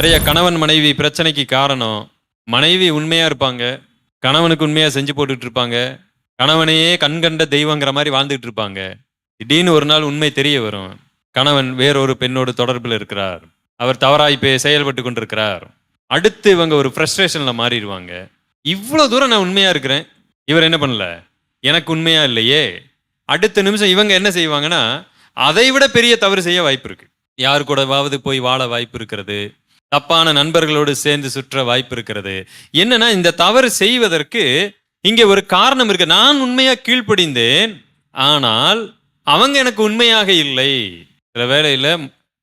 நிறைய கணவன் மனைவி பிரச்சனைக்கு காரணம் மனைவி உண்மையா இருப்பாங்க கணவனுக்கு உண்மையா செஞ்சு போட்டுட்டு இருப்பாங்க கணவனையே கண்கண்ட தெய்வங்கிற மாதிரி வாழ்ந்துட்டு இருப்பாங்க. திடீர்னு ஒரு நாள் உண்மை தெரிய வரும். கணவன் வேறொரு பெண்ணோடு தொடர்பில் இருக்கிறார். அவர் தவறாய் போய் செயல்பட்டு கொண்டிருக்கிறார். அடுத்து இவங்க ஒரு ஃப்ரஸ்ட்ரேஷனில் மாறிடுவாங்க. இவ்வளோ தூரம் நான் உண்மையாக இருக்கிறேன். இவர் என்ன பண்ணல? எனக்கு உண்மையாக இல்லையே. அடுத்த நிமிஷம் இவங்க என்ன செய்வாங்கன்னா அதை விட பெரிய தவறு செய்ய வாய்ப்பு இருக்குது யார் கூடவாவது போய் வாழ வாய்ப்பு இருக்கிறது. தப்பான நண்பர்களோடு சேர்ந்து சுற்ற வாய்ப்பு இருக்கிறது என்னன்னா இந்த தவறு செய்வதற்கு இங்கே ஒரு காரணம் இருக்கு. நான் உண்மையாக கீழ்ப்படிந்தேன் ஆனால் அவங்க எனக்கு உண்மையாக இல்லை. சில வேளையில்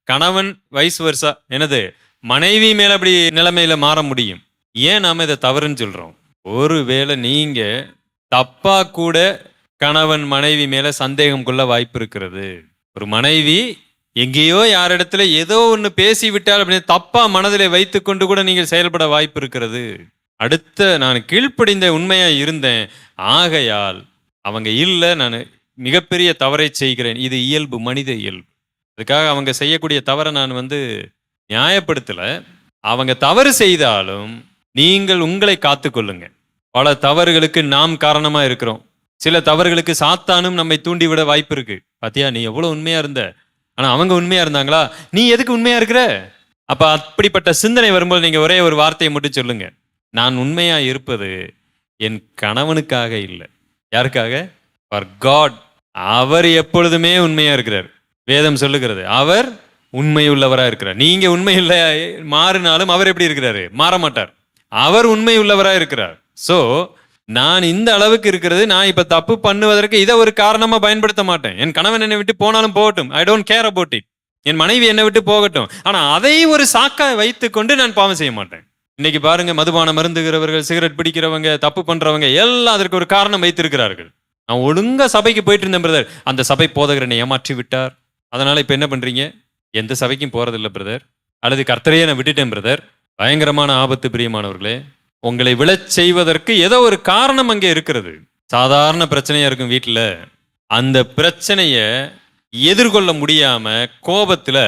கணவன் வயசு வருஷா எனது மனைவி மேல அப்படி நிலைமையில மாற முடியும். ஏன் நாம இதை தவறுன்னு சொல்றோம்? ஒருவேளை நீங்க தப்பா கூட கணவன் மனைவி மேல சந்தேகம் கொள்ள வாய்ப்பு இருக்கிறது ஒரு மனைவி எங்கேயோ யாரிடத்துல ஏதோ ஒன்று பேசிவிட்டால் அப்படின்னு தப்பா மனதிலே வைத்துக்கொண்டு கூட நீங்கள் செயல்பட வாய்ப்பு இருக்கிறது. அடுத்த நான் கீழ்ப்படிந்த உண்மையா இருந்தேன். ஆகையால் அவங்க இல்லை நான் மிகப்பெரிய தவறை செய்கிறேன். இது இயல்பு மனித இயல்பு. அதுக்காக அவங்க செய்யக்கூடிய தவறை நான் வந்து நியாயப்படுத்தல. அவங்க தவறு செய்தாலும் நீங்கள் உங்களை காத்துக்கொள்ளுங்க பல தவறுகளுக்கு நாம் காரணமா இருக்கிறோம். சில தவறுகளுக்கு சாத்தானும் நம்மை தூண்டிவிட வாய்ப்பு இருக்கு. பாத்தியா நீ எவ்வளவு உண்மையா இருந்த? ஆனால் அவங்க உண்மையாக இருந்தாங்களா? நீ எதுக்கு உண்மையாக இருக்கிற? அப்போ அப்படிப்பட்ட சிந்தனை வரும்போது நீங்கள் ஒரே ஒரு வார்த்தையை மட்டும் சொல்லுங்க. நான் உண்மையாக இருப்பது என் கணவனுக்காக இல்லை. யாருக்காக? ஃபார் காட் அவர் எப்பொழுதுமே உண்மையாக இருக்கிறார். வேதம் சொல்லுகிறது அவர் உண்மையுள்ளவராக இருக்கிறார். நீங்கள் உண்மை மாறினாலும் அவர் எப்படி இருக்கிறாரு? மாற மாட்டார். அவர் உண்மை இருக்கிறார். ஸோ நான் இந்த அளவுக்கு இருக்கிறது நான் இப்ப தப்பு பண்ணுவதற்கு இதை ஒரு காரணமா பயன்படுத்த மாட்டேன். என் கணவன் என்னை விட்டு போனாலும் போகட்டும். I don't care about it என் மனைவி என்னை விட்டு போகட்டும். ஆனா அதை ஒரு சாக்கா வைத்துக்கொண்டு நான் பாவம் செய்ய மாட்டேன். இன்னைக்கு பாருங்க மதுபானம் மருந்துகிறவர்கள் சிகரெட் பிடிக்கிறவங்க தப்பு பண்றவங்க எல்லாம் அதற்கு ஒரு காரணம் வைத்திருக்கிறார்கள். நான் ஒழுங்கா சபைக்கு போயிட்டு இருந்தேன் பிரதர் அந்த சபை போதகர் என்னை ஏமாற்றி விட்டார். அதனால இப்ப என்ன பண்றீங்க? எந்த சபைக்கும் போறதில்லை பிரதர் அல்லது கர்த்தரையே நான் விட்டுட்டேன் பிரதர் பயங்கரமான ஆபத்து பிரியமானவர்களே. உங்களை விழச் செய்வதற்கு ஏதோ ஒரு காரணம் அங்கே இருக்கிறது. சாதாரண பிரச்சனையாக இருக்கும் வீட்டில் அந்த பிரச்சனையை எதிர்கொள்ள முடியாமல் கோபத்தில்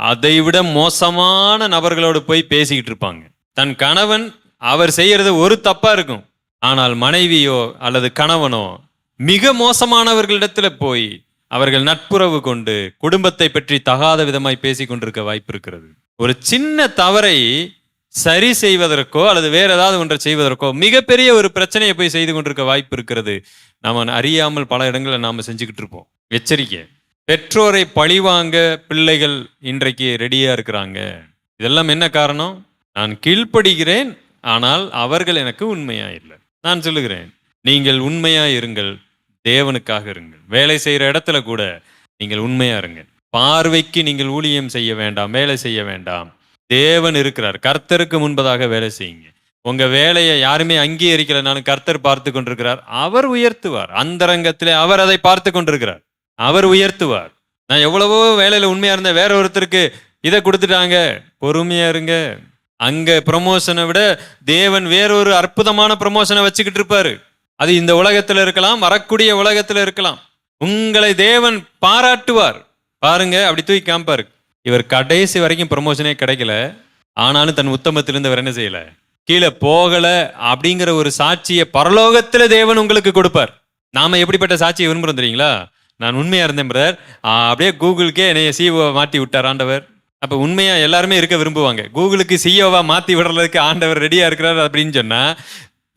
அதை விட மோசமான நபர்களோடு போய் பேசிக்கிட்டு இருப்பாங்க. தன் கணவன் அவர் செய்கிறது ஒரு தப்பாக இருக்கும். ஆனால் மனைவியோ அல்லது கணவனோ மிக மோசமானவர்களிடத்தில் போய் அவர்கள் நட்புறவு கொண்டு குடும்பத்தை பற்றி தகாத விதமாய் பேசி கொண்டிருக்க வாய்ப்பு இருக்கிறது. ஒரு சின்ன தவறை சரி செய்வதற்கோ அல்லது வேற ஏதாவது ஒன்றை செய்வதற்கோ மிகப்பெரிய ஒரு பிரச்சனையை போய் செய்து கொண்டிருக்க வாய்ப்பு இருக்கிறது. நாம அறியாமல் பல இடங்களில் நாம செஞ்சுக்கிட்டு இருப்போம். எச்சரிக்கை. பெற்றோரை பழிவாங்க பிள்ளைகள் இன்றைக்கு ரெடியா இருக்கிறாங்க. இதெல்லாம் என்ன காரணம்? நான் கீழ்ப்படுகிறேன் ஆனால் அவர்கள் எனக்கு உண்மையா இல்லை. நான் சொல்லுகிறேன் நீங்கள் உண்மையா இருங்கள் தேவனுக்காக இருங்கள். வேலை செய்கிற இடத்துல கூட நீங்கள் உண்மையா இருங்கள். பார்வைக்கு நீங்கள் ஊழியம் செய்ய வேண்டாம் வேலை செய்ய வேண்டாம். தேவன் இருக்கிறார். கர்த்தருக்கு முன்பதாக வேலை செய்யுங்க. உங்க வேலையை யாருமே அங்கீகரிக்கலனாலும் கர்த்தர் பார்த்து கொண்டிருக்கிறார். அவர் உயர்த்துவார். அந்தரங்கத்திலே அவர் அதை பார்த்து கொண்டிருக்கிறார். அவர் உயர்த்துவார். நான் எவ்வளவோ வேலையில உண்மையா இருந்தேன். வேற ஒருத்தருக்கு இதை கொடுத்துட்டாங்க. பொறுமையா இருங்க. அங்க ப்ரமோஷனை விட தேவன் வேறொரு அற்புதமான ப்ரமோஷனை வச்சுக்கிட்டு இருப்பாரு. அது இந்த உலகத்துல இருக்கலாம் வரக்கூடிய உலகத்துல இருக்கலாம். உங்களை தேவன் பாராட்டுவார். பாருங்க அப்படி தூக்கி காமிப்பாரு. இவர் கடைசி வரைக்கும் ப்ரமோஷனே கிடைக்கல. ஆனாலும் தன் உத்தமத்திலிருந்து அவர் என்ன செய்யல? கீழே போகல அப்படிங்கிற ஒரு சாட்சியை பரலோகத்துல தேவன் உங்களுக்கு கொடுப்பார். நாம எப்படிப்பட்ட சாட்சியை விரும்புறோம் தெரியுங்களா? நான் உண்மையா இருந்தேன் பிரதர் அப்படியே கூகுளுக்கே என்னைய சிஓ மாத்தி விட்டார் ஆண்டவர். அப்ப உண்மையா எல்லாருமே இருக்க விரும்புவாங்க. கூகுளுக்கு சிஓவா மாத்தி விடுறதுக்கு ஆண்டவர் ரெடியா இருக்கிறார் அப்படின்னு சொன்னா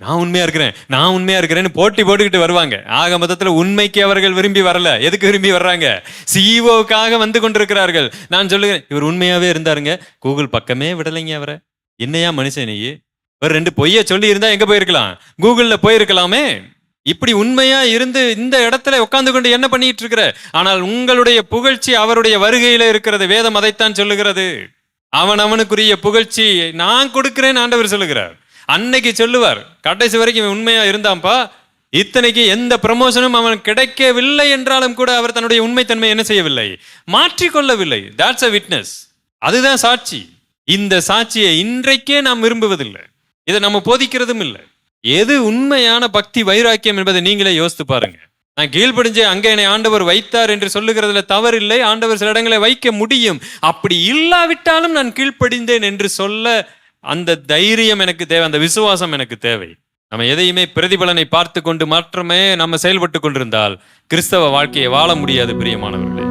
நான் உண்மையா இருக்கிறேன் நான் உண்மையா இருக்கிறேன்னு போட்டி போட்டுக்கிட்டு வருவாங்க. ஆக மொத்தத்தில் உண்மைக்கு அவர்கள் விரும்பி வரல. எதுக்கு விரும்பி வர்றாங்க? சிஇஓக்காக வந்து கொண்டிருக்கிறார்கள். நான் சொல்லுகிறேன் இவர் உண்மையாவே இருந்தாருங்க. கூகுள் பக்கமே விடலைங்க அவரை. என்னையா மனுஷன் நீ? ஒரு ரெண்டு பொய்ய சொல்லி இருந்தா எங்க போயிருக்கலாம்? கூகுள்ல போயிருக்கலாமே. இப்படி உண்மையா இருந்து இந்த இடத்துல உட்கார்ந்து கொண்டு என்ன பண்ணிட்டு இருக்கிற ஆனால் உங்களுடைய புகழ்ச்சி அவருடைய வருகையில இருக்கிறது. வேதம் அதைத்தான் சொல்லுகிறது. அவன் அவனுக்குரிய புகழ்ச்சி நான் கொடுக்கிறேன் ஆண்டவர் சொல்லுகிறார். அன்னைக்கு சொல்லுவார் கடைசி வரைக்கும் உண்மையாக இருந்தான்ப்பா இத்தனைக்கு எந்த ப்ரமோஷனும் அவன் கிடைக்கவில்லை என்றாலும் கூட அவர் தன்னுடைய உண்மைத்தன்மை என்ன செய்யவில்லை? மாற்றிக்கொள்ளவில்லை. தாட்ஸ் அ விட்னஸ் அதுதான் சாட்சி. இந்த சாட்சியை இன்றைக்கே நாம் விரும்புவதில்லை. இதை நம்ம போதிக்கிறதும் இல்லை. எது உண்மையான பக்தி வைராக்கியம் என்பதை நீங்களே யோசித்து பாருங்க. நான் கீழ்ப்படிஞ்சு அங்கே என்னை ஆண்டவர் வைத்தார் என்று சொல்லுகிறதுல தவறில்லை. ஆண்டவர் சில இடங்களை வைக்க முடியும். அப்படி இல்லாவிட்டாலும் நான் கீழ்ப்படிந்தேன் என்று சொல்ல அந்த தைரியம் எனக்கு தேவை அந்த விசுவாசம் எனக்கு தேவை. நம்ம எதையுமே பிரதிபலனை பார்த்து கொண்டு மாற்றமே நம்ம செயல்பட்டு கொண்டிருந்தால் கிறிஸ்தவ வாழ்க்கையை வாழ முடியாது பிரியமானவர்களே.